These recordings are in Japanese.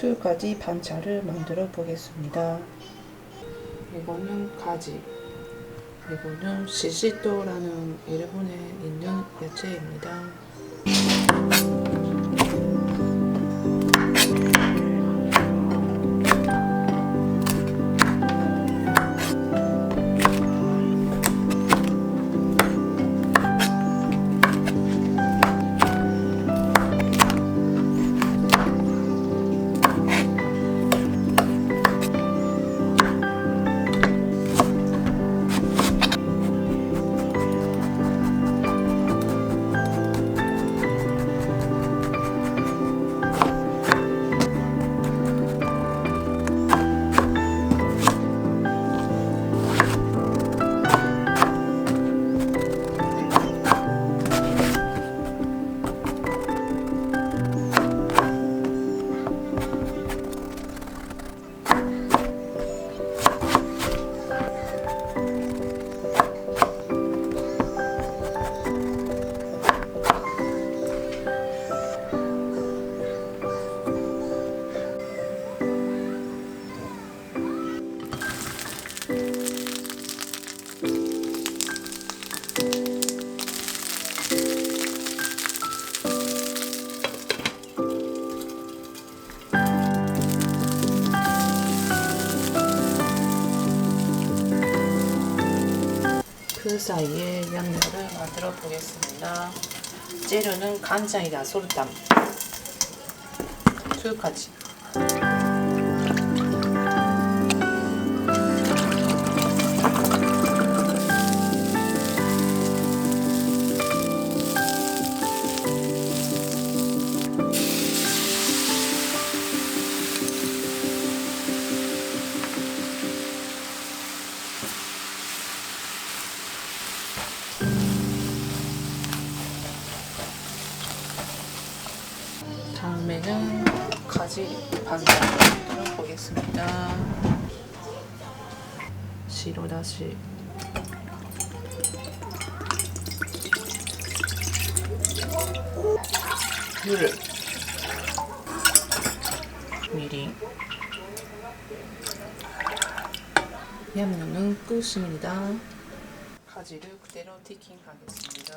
두 가지 반차를 만들어 보겠습니다. 이거는 가지, 이거는 시시토라는 일본에 있는 야채입니다. 그 사이에 양념을 만들어 보겠습니다. 재료는 간장이랑 두 가지. 반찬을 만들어 보겠습니다. 시로 다시 물 미림 양념은 끝입니다. 가지를 그대로 튀김하겠습니다.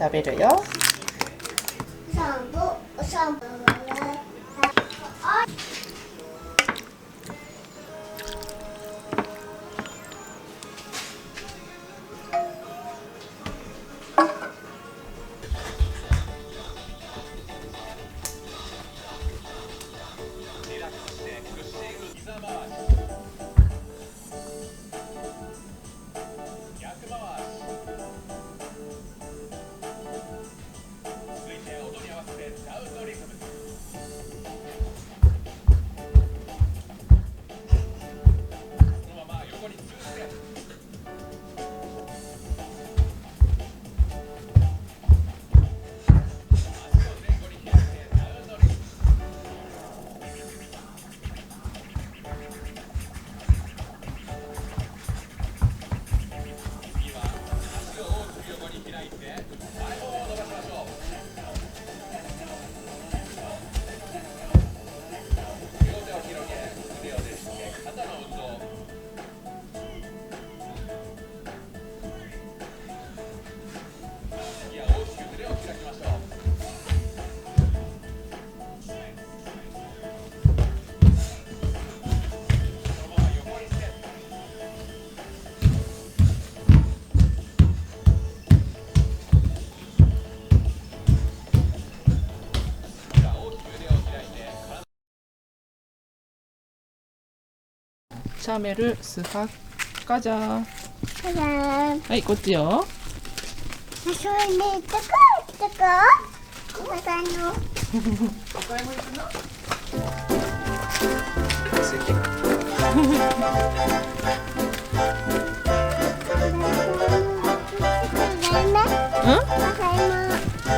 나베를요. Bible. チャメルスハッカジャー。んはいこっちよ。それ ねどこどこおばさんのう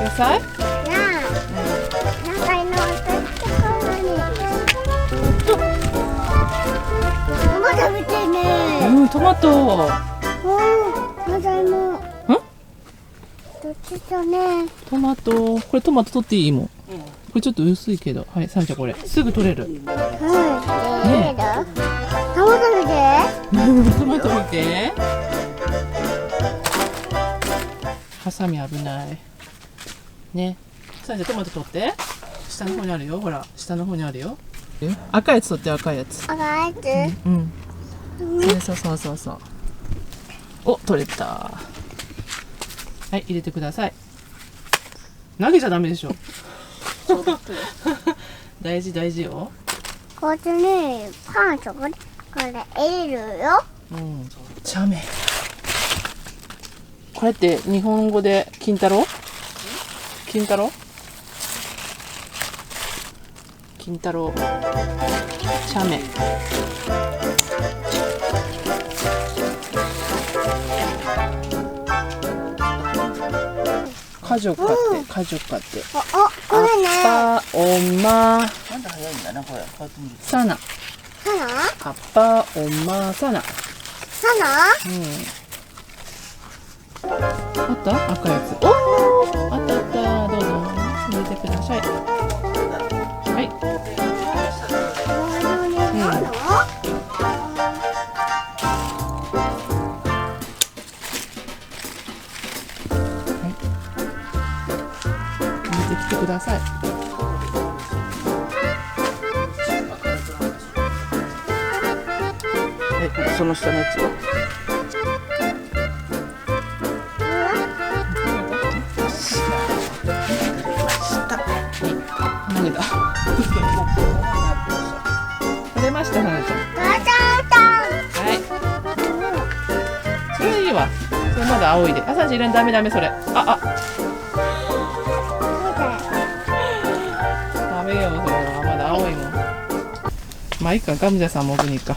ん？野菜？うんトマト。トマト。これトマト取っていいもん。これちょっと薄いけど。はいサンちゃんこれ。すぐ取れる。トマト見て。ハサミ危ない。ね。サンちゃんトマト取って。下の方にあるよ。ほら下の方にあるよ。赤いやつ取って赤いやつ？うんそうそうそうそう。お取れた。はい入れてください。投げちゃダメでしょ。大事大事よ。こっちにパンそここれ入れるよ。うん。チャメこれって日本語で金太郎？金太郎？金太郎。チャメ家族買って家族買って。おおこれね。アッパおまなんで早いんだな、これ。こうやって見るさなサナ？アッパおまさなサナ。うん。あった？赤いやつ。おー。あったあった。どうぞ。入れてください。はいださい。え、その下のやつは？投げた。取れました花ちゃん。ガチャンタンはい。それいいわそれまだ青いで。朝入れんダメダメそれ。ああまあいいか、ガムジャさんも奥に行か。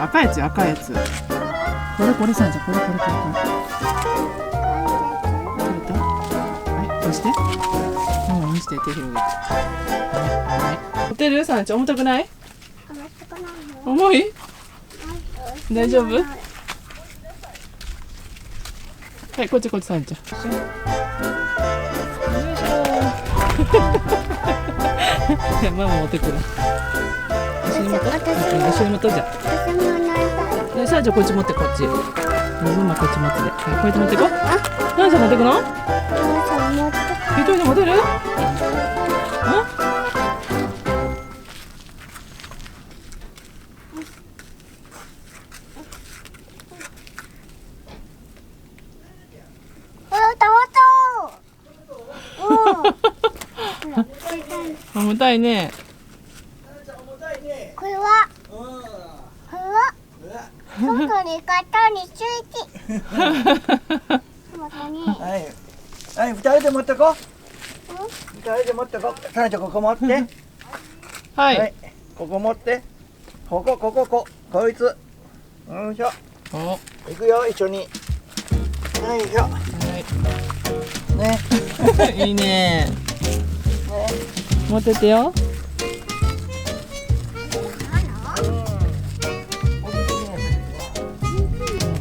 赤いやつ赤いやつこれこれさんじゃこれこれこれこれ取れたはい押してう押して手広げてはい取ってさんち重たくない重い大丈夫？はいこっちこっちさんちゃん。よ いしょママ持ってくる。一緒に持とううん一緒に持とうじゃん。私も乗りたい。でさあじゃあこっち持ってこっち。ママこっち持ってで、はい、こうやって持ってこう。何さん持ってくの？一人で持てる？ん？重たいねこれはこれは外に型についてトマトにはい。はい、二人で持ってこ。二人で持ってこ。さなちゃん、ここ持って。ははいい。ここ持って。ここ、ここ、こ、こいつ。よいしょ。おは行くよ、一緒に。よいしょ。いね いいね持っててよ。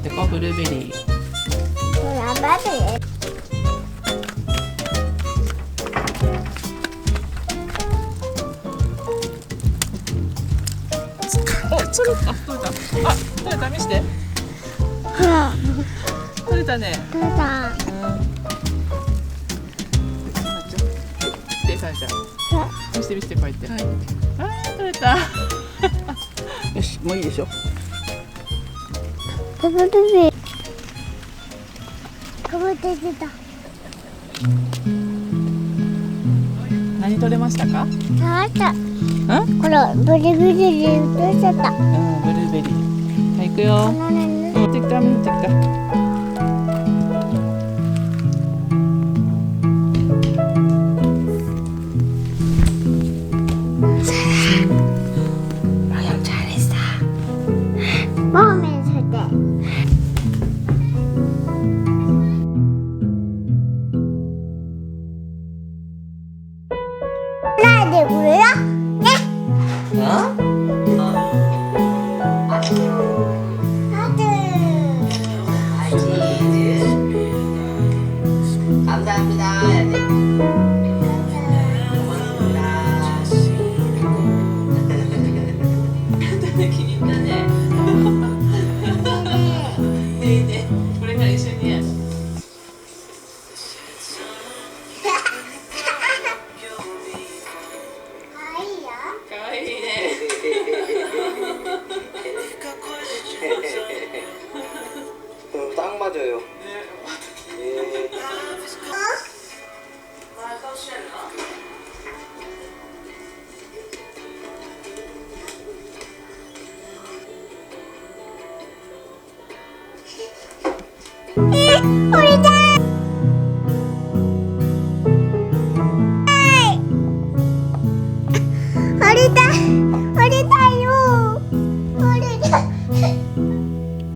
てこブルーベリー。ほらバブルお取れた 取れた。あ取れた？見して。ほら取れた。ねどうだでさんちゃん見して見してこうやって、あー取れた。よしもういいでしょ。バブルビーかぶって出た。何取れましたか？触った。うん？これブリブリで落としちゃった。うんブルーベリー。はい行くこよのね持ってきた持ってきた高炫了。